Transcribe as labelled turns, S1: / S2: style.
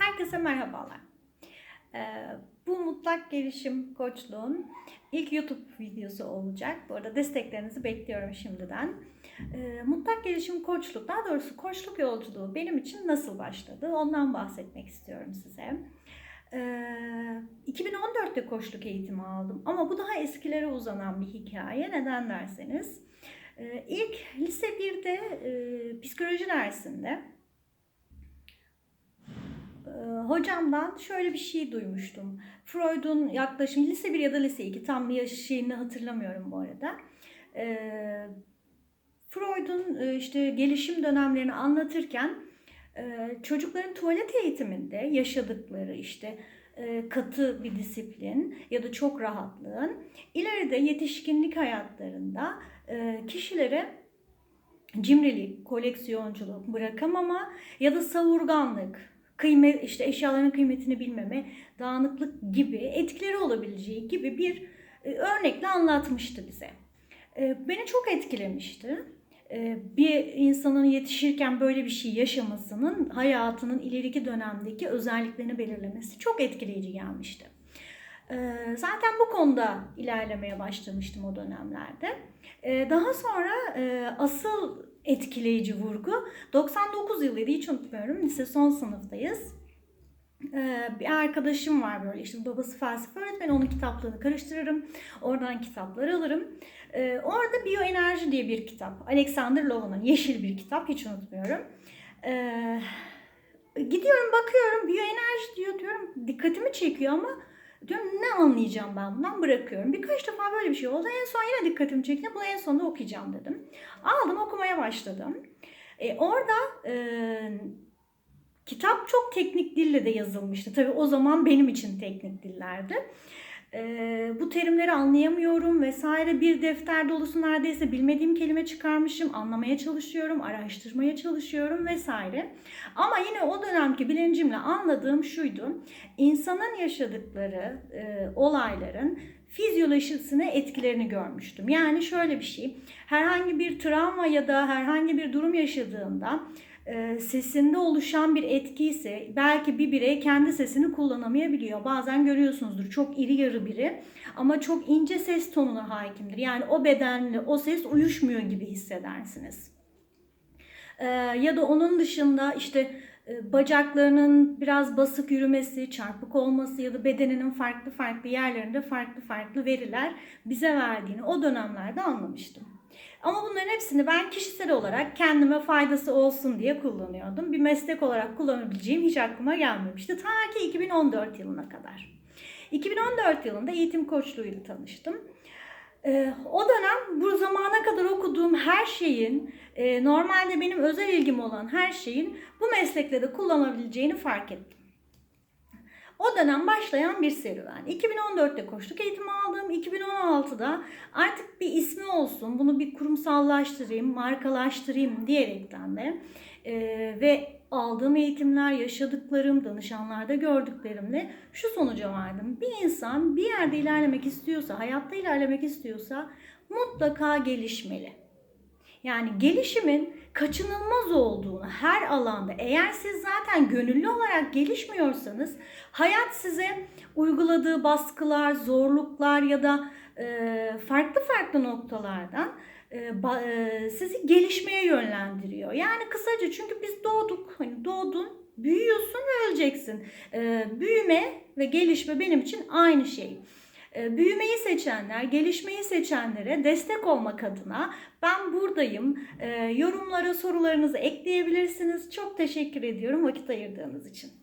S1: Herkese merhabalar. Ee, bu mutlak gelişim koçluğun ilk YouTube videosu olacak. Bu arada desteklerinizi bekliyorum şimdiden. Ee, mutlak gelişim koçluk, daha doğrusu koçluk yolculuğu benim için nasıl başladı? Ondan bahsetmek istiyorum size. Ee, 2014'te koçluk eğitimi aldım ama bu daha eskilere uzanan bir hikaye. Neden derseniz, ilk lise 1'de e, psikoloji dersinde hocamdan şöyle bir şey duymuştum. Freud'un yaklaşımı lise 1 ya da lise 2 tam yaşını hatırlamıyorum bu arada. E, Freud'un e, işte gelişim dönemlerini anlatırken e, çocukların tuvalet eğitiminde yaşadıkları işte e, katı bir disiplin ya da çok rahatlığın ileride yetişkinlik hayatlarında kişilere cimrilik, koleksiyonculuk, bırakamama ya da savurganlık, kıymet işte eşyaların kıymetini bilmeme, dağınıklık gibi etkileri olabileceği gibi bir e, örnekle anlatmıştı bize. E, beni çok etkilemişti. E, bir insanın yetişirken böyle bir şey yaşamasının hayatının ileriki dönemdeki özelliklerini belirlemesi çok etkileyici gelmişti. Zaten bu konuda ilerlemeye başlamıştım o dönemlerde. Daha sonra asıl etkileyici vurgu 99 yılıydı hiç unutmuyorum. Lise son sınıftayız. Ee, bir arkadaşım var böyle işte babası felsefe öğretmeni onun kitaplarını karıştırırım. Oradan kitapları alırım. Ee, orada biyoenerji diye bir kitap. Alexander Lowen'ın yeşil bir kitap hiç unutmuyorum. Ee, gidiyorum bakıyorum biyoenerji diyor diyorum dikkatimi çekiyor ama diyorum ne anlayacağım ben bundan bırakıyorum. Birkaç defa böyle bir şey oldu. En son yine dikkatimi çekti. Bunu en sonunda okuyacağım dedim. Aldım okumaya başladım. E, orada e, kitap çok teknik dille de yazılmıştı. Tabii o zaman benim için teknik dillerdi. E, bu terimleri anlayamıyorum vesaire. Bir defter dolusu neredeyse bilmediğim kelime çıkarmışım. Anlamaya çalışıyorum, araştırmaya çalışıyorum vesaire. Ama yine o dönemki bilincimle anladığım şuydu. İnsanın yaşadıkları e, olayların fizyolojisine etkilerini görmüştüm. Yani şöyle bir şey, herhangi bir travma ya da herhangi bir durum yaşadığında sesinde oluşan bir etki ise belki bir birey kendi sesini kullanamayabiliyor. Bazen görüyorsunuzdur çok iri yarı biri ama çok ince ses tonuna hakimdir. Yani o bedenle o ses uyuşmuyor gibi hissedersiniz. E, ya da onun dışında işte e, bacaklarının biraz basık yürümesi, çarpık olması ya da bedeninin farklı farklı yerlerinde farklı farklı veriler bize verdiğini o dönemlerde anlamıştım. Ama bunların hepsini ben kişisel olarak kendime faydası olsun diye kullanıyordum. Bir meslek olarak kullanabileceğim hiç aklıma gelmemişti. Ta ki 2014 yılına kadar. 2014 yılında eğitim koçluğuyla tanıştım. Ee, o dönem bu zamana kadar okuduğum her şeyin, e, normalde benim özel ilgim olan her şeyin bu meslekte de kullanabileceğini fark ettim. O dönem başlayan bir serüven. 2014'te koçluk eğitimi aldım. 2016'da artık bir ismi olsun, bunu bir kurumsallaştırayım, markalaştırayım diyerekten de e, ve aldığım eğitimler, yaşadıklarım, danışanlarda gördüklerimle şu sonuca vardım. Bir insan bir yerde ilerlemek istiyorsa, hayatta ilerlemek istiyorsa mutlaka gelişmeli. Yani gelişimin kaçınılmaz olduğunu her alanda eğer siz zaten gönüllü olarak gelişmiyorsanız hayat size uyguladığı baskılar, zorluklar ya da e, farklı farklı noktalardan e, e, sizi gelişmeye yönlendiriyor. Yani kısaca çünkü biz doğduk, hani doğdun, büyüyorsun ve öleceksin. E, büyüme ve gelişme benim için aynı şey. E, büyümeyi seçenler, gelişmeyi seçenlere destek olmak adına ben buradayım. E, yorumlara sorularınızı ekleyebilirsiniz. Çok teşekkür ediyorum vakit ayırdığınız için.